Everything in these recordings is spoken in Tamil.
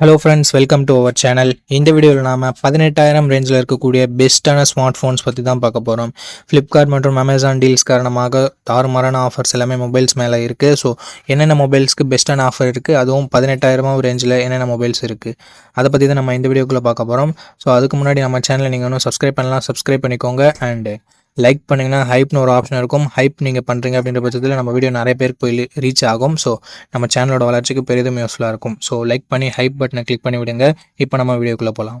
Hello friends welcome to our channel இந்த வீடியோவில் நாம் பதினெட்டாயிரம் ரேஞ்சில் இருக்கக்கூடிய பெஸ்ட்டான ஸ்மார்ட் ஃபோன்ஸ் பற்றி தான் பார்க்க போகிறோம் ஃப்ளிப்கார்ட் மற்றும் அமேசான் டீல்ஸ் காரணமாக தாறுமாறான ஆஃபர்ஸ் எல்லாமே மொபைல்ஸ் மேலே இருக்குது ஸோ என்னென்ன மொபைல்ஸ்க்கு பெஸ்ட்டான ஆஃபர் இருக்குது அதுவும் பதினெட்டாயிரமும் ரேஞ்சில் என்னென்ன மொபைல்ஸ் இருக்குது அதை பற்றி தான் நம்ம இந்த வீடியோக்குள்ளே பார்க்க போகிறோம் ஸோ அதுக்கு முன்னாடி நம்ம சேனலை நீங்கள் இன்னும் சப்ஸ்கிரைப் பண்ணலாம் சப்ஸ்கிரைப் பண்ணிக்கோங்க அண்டு லைக் பண்ணிங்கன்னா ஹைப்னு ஒரு ஆப்ஷன் இருக்கும். ஹைப் நீங்கள் பண்ணுறீங்க அப்படின்ற பட்சத்தில் நம்ம வீடியோ நிறைய பேருக்கு போய் ரீச் ஆகும். ஸோ நம்ம சேனலோட வளர்ச்சிக்கு பெரிதும் யூஸ்ஃபுல்லாக இருக்கும். ஸோ லைக் பண்ணி ஹைப் பட்டனை கிளிக் பண்ணி விடுங்க. இப்போ நம்ம வீடியோக்குள்ளே போகலாம்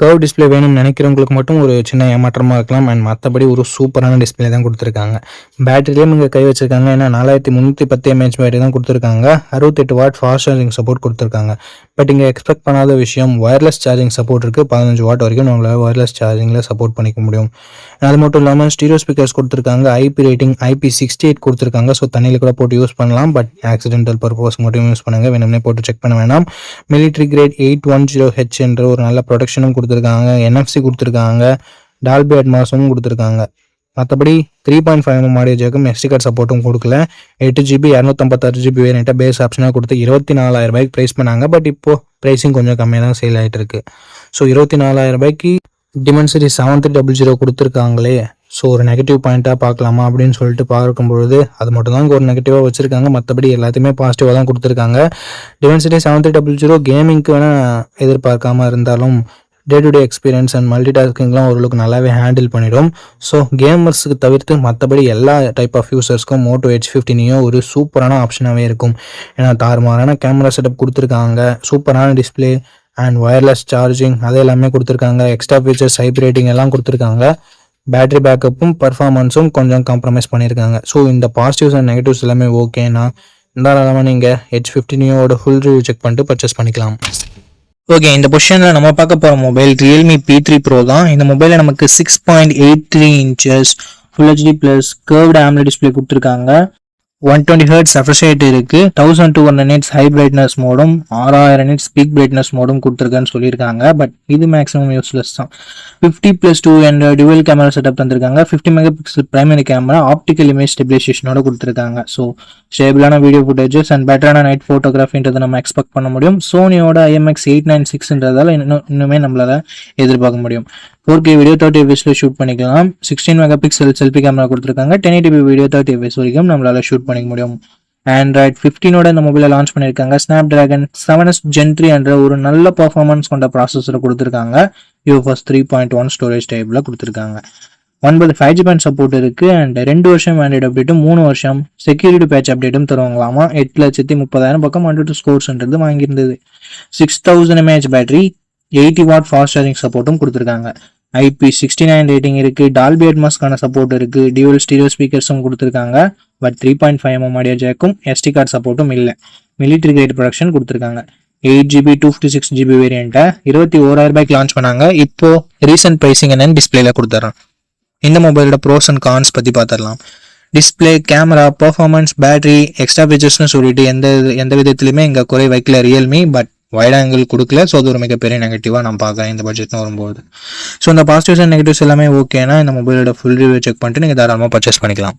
கர்வ் டிஸ்ப்ளே வேணும்னு நினைக்கிறவங்களுக்கு மட்டும் ஒரு சின்ன ஏமாற்றமாக இருக்கலாம். அண்ட் மற்றபடி ஒரு சூப்பரான டிஸ்ப்ளே தான் கொடுத்துருக்காங்க. பேட்டரியிலையும் இங்கே கை வச்சிருக்காங்க. ஏன்னா நாலாயிரத்தி முந்நூற்றி பத்து எம்ஏஹெச் பேட்டரி தான் கொடுத்துருக்காங்க. அறுபத்தெட்டு வாட் ஃபாஸ்ட் சார்ஜிங் சப்போர்ட் கொடுத்துருக்காங்க. பட் இங்கே எக்ஸ்பெக்ட் பண்ணாத விஷயம் ஒயர்லெஸ் சார்ஜிங் சப்போர்ட் இருக்குது பதினஞ்சு வாட் வரைக்கும் நம்மளால் ஒயர்லெஸ் சார்ஜிங்கில் சப்போர்ட் பண்ணிக்க முடியும். அது மட்டும் இல்லாமல் ஸ்டீரியோ ஸ்பீக்கர்ஸ் கொடுத்துருக்காங்க. IP rating IP sixty eight கொடுத்துருக்காங்க. ஸோ தண்ணியில் கூட போட்டு யூஸ் பண்ணலாம். பட் ஆக்சிடென்டல் பர்பஸ் மட்டும் யூஸ் பண்ணுங்கள் வேணும்னே போட்டு செக் பண்ண வேணாம். Military grade eight one zero H என்ற ஒரு நல்ல ப்ரொடெக்ஷனும் கொடுத்துருக்காங்க என்எஃப்சி கொடுத்துருக்காங்க டால்பி அட்மாஸும் கொடுத்துருக்காங்க. மற்றபடி three point five M audio ஜேக்கும் SD card சப்போர்ட்டும் கொடுக்கல. எட்டு ஜிபி இரநூத்தம்பத்தாறு ஜிபி வேரியண்ட்டை பேஸ் ஆப்ஷனாக கொடுத்து இருபத்தி நாலாயிரம் ரூபாய்க்கு ப்ரைஸ் பண்ணாங்க. பட் இப்போ ப்ரைஸிங் கொஞ்சம் கம்மியாக தான் சேல் ஆகிட்டு இருக்கு. ஸோ இருபத்தி நாலாயிரம் ரூபாய்க்கு Dimensity seven three double zero கொடுத்துருக்காங்களே. So ஒரு நெகட்டிவ் பாயிண்ட்டாக பார்க்கலாமா அப்படின்னு சொல்லிட்டு பார்க்கும்பொழுது அது மட்டும் தான் ஒரு நெகட்டிவாக வச்சுருக்காங்க. மற்றபடி எல்லாத்தையுமே பாசிட்டிவாக தான் கொடுத்துருக்காங்க. Dimensity seven three double zero கேமிங்க்கு வேணால் எதிர்பார்க்காம இருந்தாலும் day to day experience and multi டாஸ்கிங்லாம் ஓரளவுக்கு நல்லாவே ஹேண்டில் பண்ணிடும். ஸோ கேமர்ஸுக்கு தவிர்த்து மற்றபடி எல்லா டைப் ஆஃப் யூசர்ஸ்க்கும் மோட்டோ ஹெச் ஃபிஃப்டினையும் ஒரு சூப்பரான ஆப்ஷனாகவே இருக்கும். ஏன்னா தாறுமாறான கேமரா செட்டப் கொடுத்துருக்காங்க சூப்பரான டிஸ்ப்ளே அண்ட் ஒயர்லெஸ் சார்ஜிங் அது எல்லாமே கொடுத்துருக்காங்க. எக்ஸ்ட்ரா ஃபீச்சர்ஸ் ஹைப்ரேட்டிங் எல்லாம் கொடுத்துருக்காங்க. பேட்டரி பேக்கப்பும் பர்ஃபார்மன்ஸும் கொஞ்சம் காம்ப்ரமைஸ் பண்ணியிருக்காங்க ஸோ இந்த பாசிட்டிவ்ஸ் அண்ட் நெகட்டிவ்ஸ் எல்லாமே ஓகேனா தாராளமாக நீங்கள் ஹெச் ஃபிஃப்டினியோட ஃபுல் ரிவ்யூ செக் பண்ணிட்டு பர்ச்சேஸ் பண்ணிக்கலாம். ஓகே இந்த பொசிஷனில் நம்ம பார்க்க போகிற mobile Realme P three Pro தான். இந்த மொபைலில் நமக்கு six point eight three inches full HD plus curved AMOLED display கொடுத்துருக்காங்க. ஒன் டுவெண்ட்டி ஹர்ட்ஸ் ரெஃப்ரெஷ் இருக்கு. Thousand two hundred nits high brightness மோடும் ஆறாயிரம் நிட்ஸ் பீக் பிரைட்னஸ் மோடும் கொடுத்துருக்கான்னு சொல்லியிருக்காங்க. பட் இது மேக்ஸிமம் யூஸ்லெஸ் தான். ஃபிஃப்டி ப்ளஸ் டூ என்ற டுவெல் கேமரா செட்டப் தந்திருக்காங்க. Fifty mega pixel primary camera optical image ஸ்டெபிலைசேஷனோட கொடுத்துருக்காங்க. ஸோ ஸ்டேபிளான வீடியோ ஃபுட்டேஜஸ் அண்ட் பெட்டரான நைட் ஃபோட்டோகிராஃபின்றதை நம்ம எக்ஸ்பெக்ட் பண்ண முடியும். சோனியோட ஐஎம்எக்ஸ் எயிட் நைன் சிக்ஸ்ன்றதால இன்னும் இன்னுமே நம்மளால எதிர்பார்க்க முடியும். ஃபோர் கே வீடியோ தேர்ட்டி எஃப்எஸ்ல ஷூட் பண்ணிக்கலாம். Sixteen mega pixel selfie camera கொடுத்துருக்காங்க ten eighty video thirty fps வரைக்கும் நம்மளால ஷூட் பண்ணிக்க முடியும். ஆண்ட்ராய்ட் ஃபிஃப்டீனோட இந்த மொபைலை லான்ச் பண்ணியிருக்காங்க Snapdragon seven S gen three என்ற ஒரு நல்ல பர்ஃபார்மன்ஸ் கொண்ட ப்ராசஸர் கொடுத்துருக்காங்க. UFS three point one storage டைப்பில் கொடுத்துருக்காங்க. ஒன்பது ஃபைவ் ஜி பேண்ட் சப்போர்ட் இருக்கு. அண்ட் ரெண்டு வருஷம் ஆண்ட்ராய்டு அப்டேட்டும் மூணு வருஷம் செக்யூரிட்டி பேட்ச் அப்டேட்டும் தருவாங்களாமா? எட்டு லட்சத்தி முப்பதாயிரம் பக்கம் ஹண்ட்ரட் ஸ்கோர்ஸ்ன்றது வாங்கியிருந்தது. Six thousand mAh battery eighty watt fast charging சப்போர்ட்டும் கொடுத்துருக்காங்க. ஐபி சிக்ஸ்டி நைன் ரேட்டிங் இருக்குது டால்பி அட்மாஸ்க்கான சப்போர்ட் இருக்குது டியூவல் ஸ்டீரியோ ஸ்பீக்கர்ஸும் கொடுத்துருக்காங்க but three point five mm audio ஜேக்கும் SD card சப்போர்ட்டும் இல்லை. மிலிட்ரி கிரேட் ப்ரொடக்ஷன் கொடுத்துருக்காங்க. Eight GB two fifty six GB வேரியண்ட்டை இருபத்தி ஓராயிரம் ரூபாய்க்கு லான்ச் பண்ணாங்க. இப்போ ரீசெண்ட் ப்ரைஸிங் என்னன்னு டிஸ்பிளேல கொடுத்துறேன். இந்த மொபைலோட ப்ரோஸ் அண்ட் கான்ஸ் பற்றி பார்த்துடலாம் display camera performance battery extra ஃபீச்சர்ஸ்னு சொல்லிட்டு எந்த எந்த விதத்துலையுமே இங்கே குறை வைக்கல ரியல்மி பட் வைட் ஆங்கிள் கொடுக்கல. ஸோ அது ஒரு மிகப்பெரிய நெகட்டிவாக நான் பார்க்குறேன் இந்த பட்ஜெட்னு வரும்போது. ஸோ இந்த பாசிட்டிவ்ஸ் அண்ட் நெகட்டிவ்ஸ் எல்லாமே ஓகேனா இந்த மொபைலோட ஃபுல் ரிவ்யூ செக் பண்ணிட்டு நீங்கள் தாராளமாக பர்ச்சேஸ் பண்ணிக்கலாம்.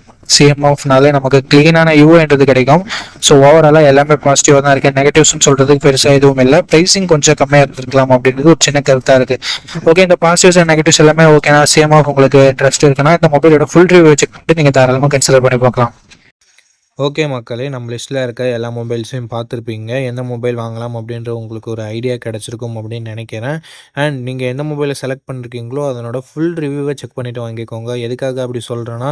சிஎம் ஆஃப்னாலே நமக்கு க்ளீனான யூஏன்றது கிடைக்கும். ஸோ ஓவராலாக எல்லாமே பாசிட்டிவாக தான் இருக்குது நெகட்டிவ்ஸ்னு சொல்கிறதுக்கு பெருசாக எதுவும் இல்லை. ப்ரைஸிங் கொஞ்சம் கம்மியாக இருந்திருக்கலாம் அப்படின்றது ஒரு சின்ன கருத்தாக இருக்குது ஓகே இந்த பாசிட்டிவ்ஸ் அண்ட் நெகட்டிவ்ஸ் எல்லாமே ஓகேனா சிஎம்எஃப் ஆஃப் உங்களுக்கு இன்ட்ரெஸ்ட் இருக்குன்னா இந்த மொபைலோட ஃபுல் ரிவ்யூ செக் பண்ணிட்டு நீங்கள் தாராளமாக கன்சிடர் பண்ணி பார்க்கலாம். ஓகே மக்களே நம்ம லிஸ்ட்டில் இருக்க எல்லா மொபைல்ஸையும் பார்த்துருப்பீங்க. எந்த மொபைல் வாங்கலாம் அப்படின்ற உங்களுக்கு ஒரு ஐடியா கிடச்சிருக்கும் அப்படின்னு நினைக்கிறேன். அண்ட் நீங்கள் எந்த மொபைலை செலக்ட் பண்ணிருக்கீங்களோ அதனோட ஃபுல் ரிவ்யூவை செக் பண்ணிவிட்டு வாங்கிக்கோங்க. எதுக்காக அப்படி சொல்கிறேன்னா